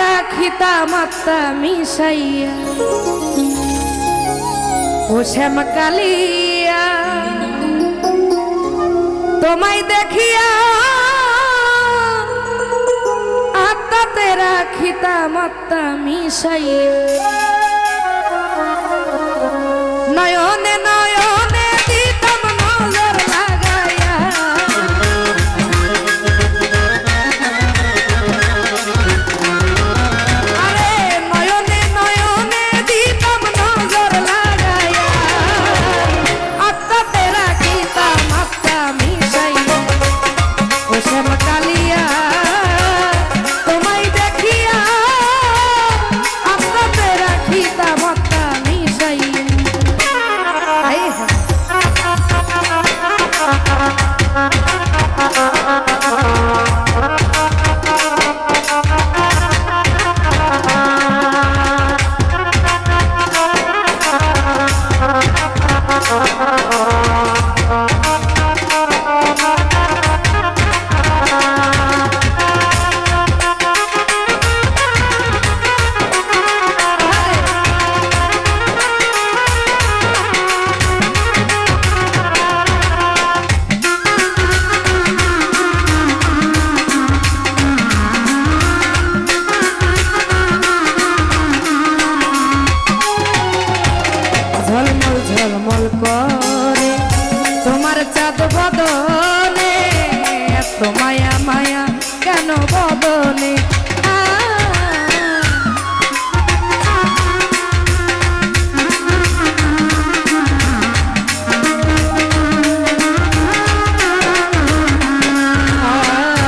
রাখিতাম আত্মা মিশাইয়া ও শ্যাম কালিয়া তোমায় দেখিয়া আত্মাতে রাখিতাম আত্মা মিশাইয়া নয়নে ঝলমল করে। তোমার চাঁদ বদনে এত মায়া মায়া কেন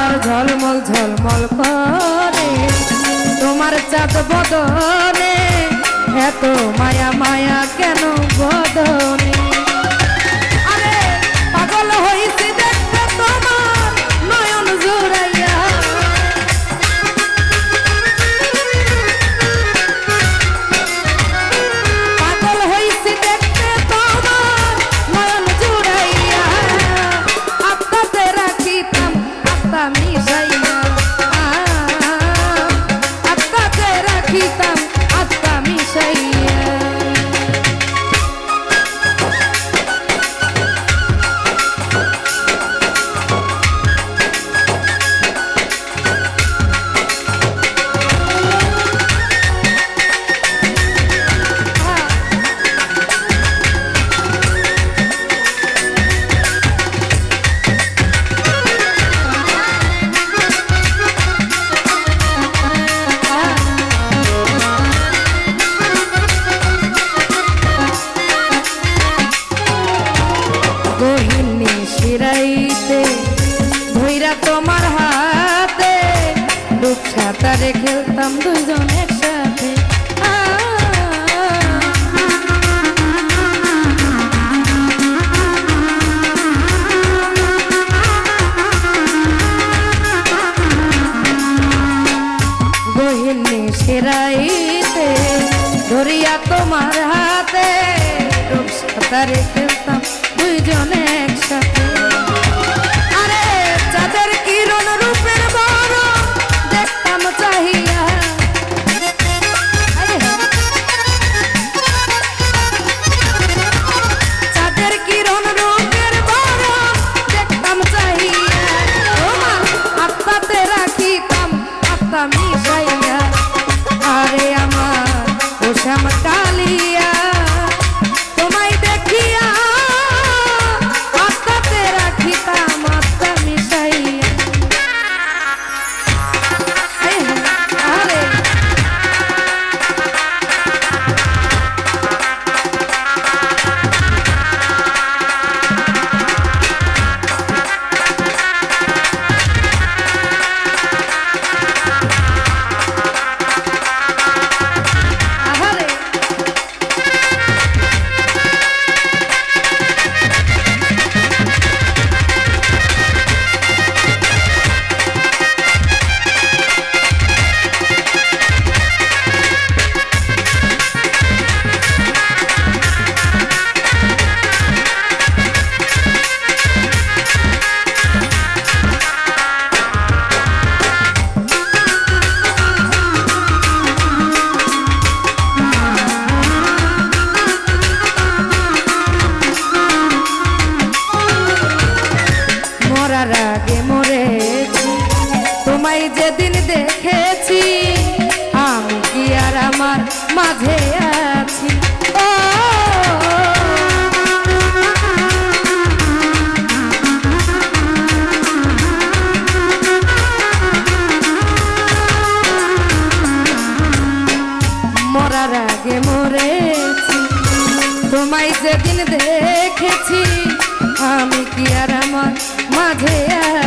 আর ঝলমল ঝলমল করে। তোমার চাঁদ বদনে তোমার হাতে। ডুব সাঁতারে খেলতাম দুজন একসাথে। গহিনী শিরাইতে ধরিয়া তোমার হাতে। ডুব সাঁতারে খেলতাম আত্মা মিশাইয়া আরে আমার ও শ্যাম মাঝে আছি। মরার আগে মরেছি। তোমায় যেদিন দেখেছি আমি কি আর আমার মাঝে আছি